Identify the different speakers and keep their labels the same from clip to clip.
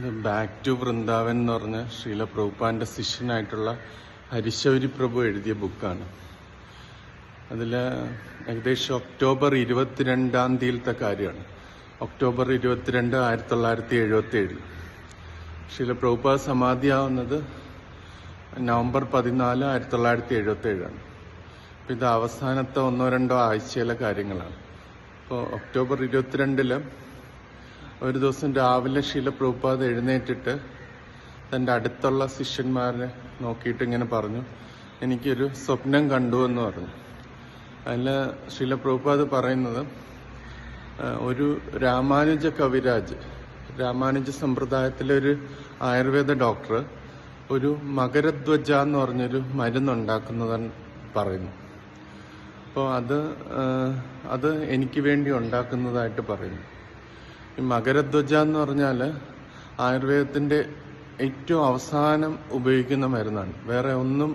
Speaker 1: ഇത് back to Vrindavan എന്ന് പറഞ്ഞ ശ്രീല പ്രഭുപാന്റെ ശിഷ്യനായിട്ടുള്ള ഹരിശൗരി പ്രഭു എഴുതിയ ബുക്കാണ് അതിൽ ഏകദേശം ഒക്ടോബർ ഇരുപത്തിരണ്ടാം തീയതിയിലത്തെ കാര്യമാണ്. ഒക്ടോബർ ഇരുപത്തിരണ്ട് ആയിരത്തി തൊള്ളായിരത്തി എഴുപത്തി ഏഴിൽ ശ്രീല പ്രഭുപാദ സമാധിയാവുന്നത് നവംബർ പതിനാല് ആയിരത്തി തൊള്ളായിരത്തി എഴുപത്തി ഏഴാണ് അപ്പം ഇത് അവസാനത്തെ ഒന്നോ രണ്ടോ ആഴ്ചയിലെ കാര്യങ്ങളാണ്. അപ്പോൾ ഒക്ടോബർ ഇരുപത്തിരണ്ടിൽ ഒരു ദിവസം രാവിലെ ശീല പ്രഭുപാദ് എഴുന്നേറ്റിട്ട് തന്റെ അടുത്തുള്ള ശിഷ്യന്മാരെ നോക്കിയിട്ട് ഇങ്ങനെ പറഞ്ഞു എനിക്കൊരു സ്വപ്നം കണ്ടു എന്ന് പറഞ്ഞു. അതിൽ ശീല പ്രഭുപാദ് പറയുന്നത് ഒരു രാമാനുജ കവിരാജ് രാമാനുജ സമ്പ്രദായത്തിലെ ഒരു ആയുർവേദ ഡോക്ടർ ഒരു മകരധ്വജ എന്ന് പറഞ്ഞൊരു മരുന്നുണ്ടാക്കുന്നതെന്ന് പറയുന്നു. അപ്പോൾ അത് അത് എനിക്ക് വേണ്ടി ഉണ്ടാക്കുന്നതായിട്ട് പറയുന്നു. ഈ മകരധ്വജ എന്ന് പറഞ്ഞാൽ ആയുർവേദത്തിന്റെ ഏറ്റവും അവസാനം ഉപയോഗിക്കുന്ന മരുന്നാണ്. വേറെ ഒന്നും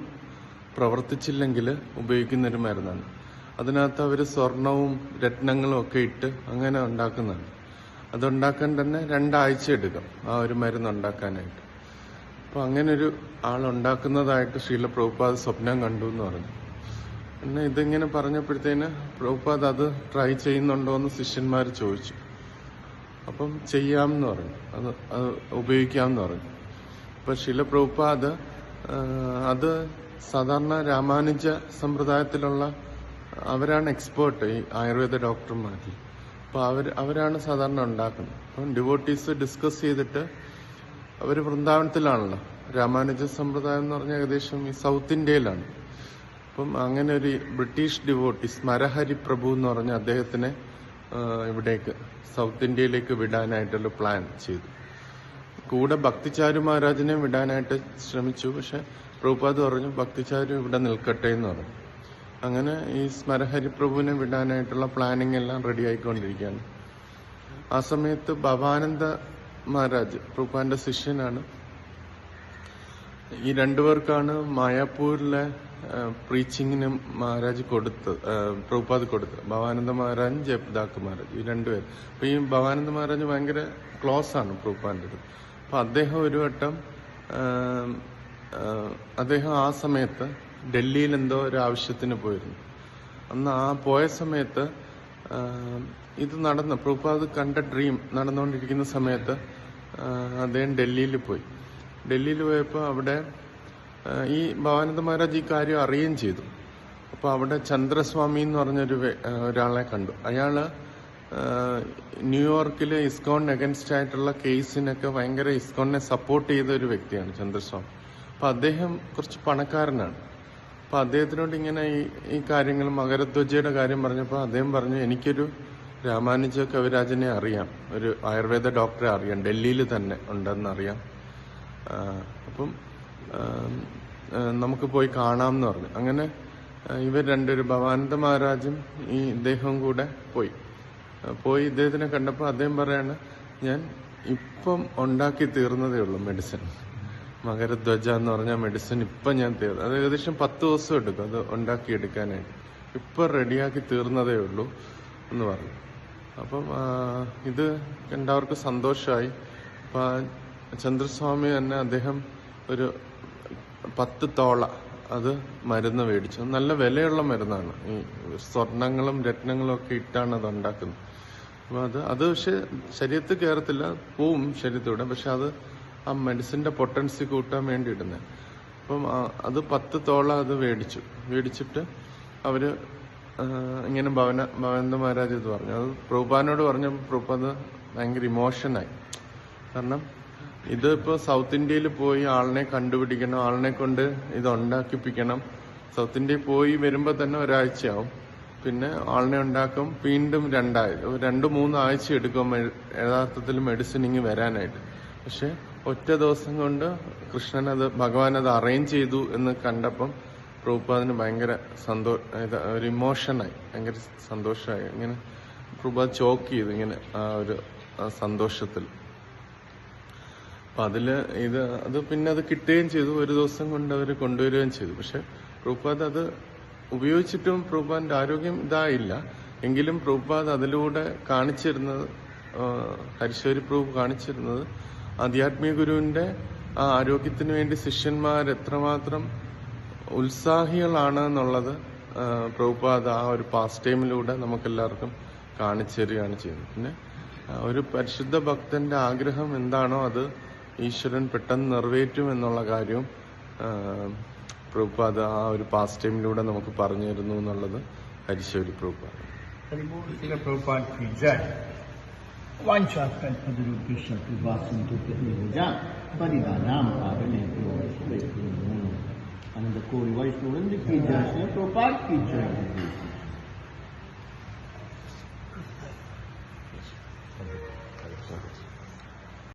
Speaker 1: പ്രവർത്തിച്ചില്ലെങ്കിൽ ഉപയോഗിക്കുന്ന ഒരു മരുന്നാണ്. അതിനകത്ത് അവർ സ്വർണവും രത്നങ്ങളും ഒക്കെ ഇട്ട് അങ്ങനെ ഉണ്ടാക്കുന്നതാണ്. അതുണ്ടാക്കാൻ തന്നെ രണ്ടാഴ്ച എടുക്കും ആ ഒരു മരുന്ന് ഉണ്ടാക്കാനായിട്ട്. അപ്പോൾ അങ്ങനെ ഒരു ആളുണ്ടാക്കുന്നതായിട്ട് ശീല പ്രഭുപാദ് സ്വപ്നം കണ്ടു എന്ന് പറഞ്ഞു. പിന്നെ ഇതിങ്ങനെ പറഞ്ഞപ്പോഴത്തേന് പ്രഭുപാദ് അത് ട്രൈ ചെയ്യുന്നുണ്ടോ എന്ന് ശിഷ്യന്മാർ ചോദിച്ചു. അപ്പം ചെയ്യാമെന്ന് പറഞ്ഞു. അത് അത് ഉപയോഗിക്കാമെന്ന് പറഞ്ഞു. അപ്പം ശില അത് അത് സാധാരണ രാമാനുജ സമ്പ്രദായത്തിലുള്ള അവരാണ് എക്സ്പേർട്ട് ഈ ആയുർവേദ ഡോക്ടർമാരിൽ. അപ്പോൾ അവർ അവരാണ് സാധാരണ ഉണ്ടാക്കുന്നത്. അപ്പം ഡിവോട്ടീസ് ഡിസ്കസ് ചെയ്തിട്ട് അവർ വൃന്ദാവനത്തിലാണല്ലോ. രാമാനുജ സമ്പ്രദായം എന്ന് പറഞ്ഞാൽ ഏകദേശം ഈ സൗത്ത് ഇന്ത്യയിലാണ്. അപ്പം അങ്ങനെ ഒരു ബ്രിട്ടീഷ് ഡിവോട്ടീസ് മരഹരി പ്രഭു എന്ന് പറഞ്ഞ അദ്ദേഹത്തിനെ ഇവിടേക്ക് സൗത്ത് ഇന്ത്യയിലേക്ക് വിടാനായിട്ടുള്ള പ്ലാൻ ചെയ്തു. കൂടെ ഭക്തിചാരു മഹാരാജിനെ വിടാനായിട്ട് ശ്രമിച്ചു പക്ഷെ പ്രഭുപാദ് പറഞ്ഞു ഭക്തിചാരു ഇവിടെ നിൽക്കട്ടെ എന്ന് പറഞ്ഞു. അങ്ങനെ ഈ സ്മരഹരി പ്രഭുവിനെ വിടാനായിട്ടുള്ള പ്ലാനിങ് എല്ലാം റെഡി ആയിക്കൊണ്ടിരിക്കുകയാണ്. ആ സമയത്ത് ഭവാനന്ദ മഹാരാജ് പ്രഭുപാന്റെ ശിഷ്യനാണ്. ഈ രണ്ടുപേർക്കാണ് മായാപൂരിലെ പ്രീച്ചിങ്ങിന് മഹാരാജ് കൊടുത്ത് പ്രഭുപാദ് കൊടുത്ത്. ഭവാനന്ദ മഹാരാജും ജയപ്രദാക്ക് മഹാരാജ് ഈ രണ്ടുപേരും അപ്പൊ ഈ ഭവാനന്ദ മഹാരാജ് ഭയങ്കര ക്ലോസ് ആണ് പ്രഭുപാന്റെ അപ്പൊ അദ്ദേഹം ഒരു വട്ടം അദ്ദേഹം ആ സമയത്ത് ഡൽഹിയിൽ എന്തോ ഒരു ആവശ്യത്തിന് പോയിരുന്നു. അന്ന് ആ പോയ സമയത്ത് ഇത് നടന്ന പ്രഭുപാദ് കണ്ട ഡ്രീം നടന്നുകൊണ്ടിരിക്കുന്ന സമയത്ത് അദ്ദേഹം ഡൽഹിയിൽ പോയി. ഡൽഹിയിൽ പോയപ്പോൾ അവിടെ ഈ ഭവാനന്ദ മഹാരാജ് ഈ കാര്യം അറിയുകയും ചെയ്തു. അപ്പോൾ അവിടെ ചന്ദ്രസ്വാമി എന്ന് പറഞ്ഞൊരു ഒരാളെ കണ്ടു. അയാൾ ന്യൂയോർക്കിലെ ഇസ്കോൺ അഗൻസ്റ്റ് ആയിട്ടുള്ള കേസിനൊക്കെ ഭയങ്കര ഇസ്കോണിനെ സപ്പോർട്ട് ചെയ്ത ഒരു വ്യക്തിയാണ് ചന്ദ്രസ്വാമി. അപ്പോൾ അദ്ദേഹം കുറച്ച് പണക്കാരനാണ്. അപ്പോൾ അദ്ദേഹത്തിനോട് ഇങ്ങനെ ഈ ഈ കാര്യങ്ങൾ മകരധ്വജയുടെ കാര്യം പറഞ്ഞപ്പോൾ അദ്ദേഹം പറഞ്ഞു എനിക്കൊരു രാമാനുജ കവിരാജനെ അറിയാം. ഒരു ആയുർവേദ ഡോക്ടറെ അറിയാം. ഡൽഹിയിൽ തന്നെ ഉണ്ടെന്നറിയാം അപ്പം നമുക്ക് പോയി കാണാം എന്ന് പറഞ്ഞു. അങ്ങനെ ഇവർ രണ്ടുപേരും ഭവാനന്ദ മഹാരാജും ഈ ഇദ്ദേഹവും കൂടെ പോയി. പോയി ഇദ്ദേഹത്തിനെ കണ്ടപ്പോൾ അദ്ദേഹം പറയാണ് ഞാൻ ഇപ്പം ഉണ്ടാക്കി തീർന്നതേ ഉള്ളൂ മെഡിസിൻ മകരധ്വജ എന്ന് പറഞ്ഞ മെഡിസിൻ ഇപ്പം ഞാൻ തീർന്നു. അത് ഏകദേശം പത്ത് ദിവസം എടുക്കും അത് ഉണ്ടാക്കിയെടുക്കാനായിട്ട്. ഇപ്പം റെഡിയാക്കി തീർന്നതേ ഉള്ളൂ എന്ന് പറഞ്ഞു. അപ്പം ഇത് എല്ലാവർക്കും സന്തോഷമായി അപ്പം ചന്ദ്രസ്വാമി തന്നെ അദ്ദേഹം ഒരു പത്ത് തോള അത് മരുന്ന് മേടിച്ചു. നല്ല വിലയുള്ള മരുന്നാണ്. ഈ സ്വർണങ്ങളും രത്നങ്ങളും ഒക്കെ ഇട്ടാണ് അത് ഉണ്ടാക്കുന്നത്. അപ്പൊ അത് അത് പക്ഷെ ശരീരത്തിൽ കയറത്തില്ല പോവും ശരീരത്തിലൂടെ. പക്ഷെ അത് ആ മെഡിസിന്റെ പൊട്ടൻസി കൂട്ടാൻ വേണ്ടി ഇടുന്നത് അപ്പം അത് പത്ത് തോള അത് മേടിച്ചു. മേടിച്ചിട്ട് അവർ ഇങ്ങനെ ഭവന ഭവന മഹാരാജ് ഇത് പറഞ്ഞു. അത് പ്രഭുപാനോട് പറഞ്ഞപ്പോൾ പ്രഭുപാദ് ഭയങ്കര ഇമോഷനായി കാരണം ഇത് ഇപ്പോൾ സൗത്ത് ഇന്ത്യയിൽ പോയി ആളിനെ കണ്ടുപിടിക്കണം ആളിനെ കൊണ്ട് ഇത് ഉണ്ടാക്കിപ്പിക്കണം. സൗത്ത് ഇന്ത്യയിൽ പോയി വരുമ്പോൾ തന്നെ ഒരാഴ്ചയാവും. പിന്നെ ആളിനെ ഉണ്ടാക്കും വീണ്ടും രണ്ടാഴ്ച രണ്ടു മൂന്ന് ആഴ്ച എടുക്കും യഥാർത്ഥത്തിൽ മെഡിസിനിങ് വരാനായിട്ട്. പക്ഷെ ഒറ്റ ദിവസം കൊണ്ട് കൃഷ്ണൻ അത് ഭഗവാൻ അത് അറേഞ്ച് ചെയ്തു എന്ന് കണ്ടപ്പം പ്രഭുപാദിന് ഭയങ്കര സന്തോ ഒരു ഇമോഷനായി ഭയങ്കര സന്തോഷമായി. ഇങ്ങനെ പ്രഭുപാദ് ചോക്ക് ചെയ്തു ഇങ്ങനെ ആ ഒരു സന്തോഷത്തിൽ. അപ്പൊ അതിൽ ഇത് അത് പിന്നെ അത് കിട്ടുകയും ചെയ്തു. ഒരു ദിവസം കൊണ്ട് അവർ കൊണ്ടുവരികയും ചെയ്തു. പക്ഷെ പ്രൂപാദ് അത് ഉപയോഗിച്ചിട്ടും പ്രൂപാദിന്റെ ആരോഗ്യം ഇതായില്ല. എങ്കിലും പ്രൂപാദ് അതിലൂടെ കാണിച്ചിരുന്നത് ഹരിശ്വരി പ്രൂപ് കാണിച്ചിരുന്നത് ആധ്യാത്മിക ഗുരുവിന്റെ ആ ആരോഗ്യത്തിന് വേണ്ടി ശിഷ്യന്മാർ എത്രമാത്രം ഉത്സാഹികളാണ് എന്നുള്ളത് ആ, ആ ഒരു പാസ് ടൈമിലൂടെ നമുക്കെല്ലാവർക്കും കാണിച്ചു തരികയാണ് ചെയ്യുന്നത്. പിന്നെ ഒരു പരിശുദ്ധ ഭക്തന്റെ ആഗ്രഹം എന്താണോ അത് ഈശ്വരൻ പെട്ടെന്ന് നിറവേറ്റും എന്നുള്ള കാര്യം പ്രഭുപ്പ ആ ഒരു പാസ് ടൈമിലൂടെ നമുക്ക് പറഞ്ഞു തരുന്നു എന്നുള്ളത് ഹരിശൗരി
Speaker 2: പ്രഭുപ്പ അനന്ത കോടി വൈഷ്ണവ് എന്ത് ഫീച്ചേഴ്സ് പ്രൊപ്പാക്ട് ഫീച്ചേഴ്സ്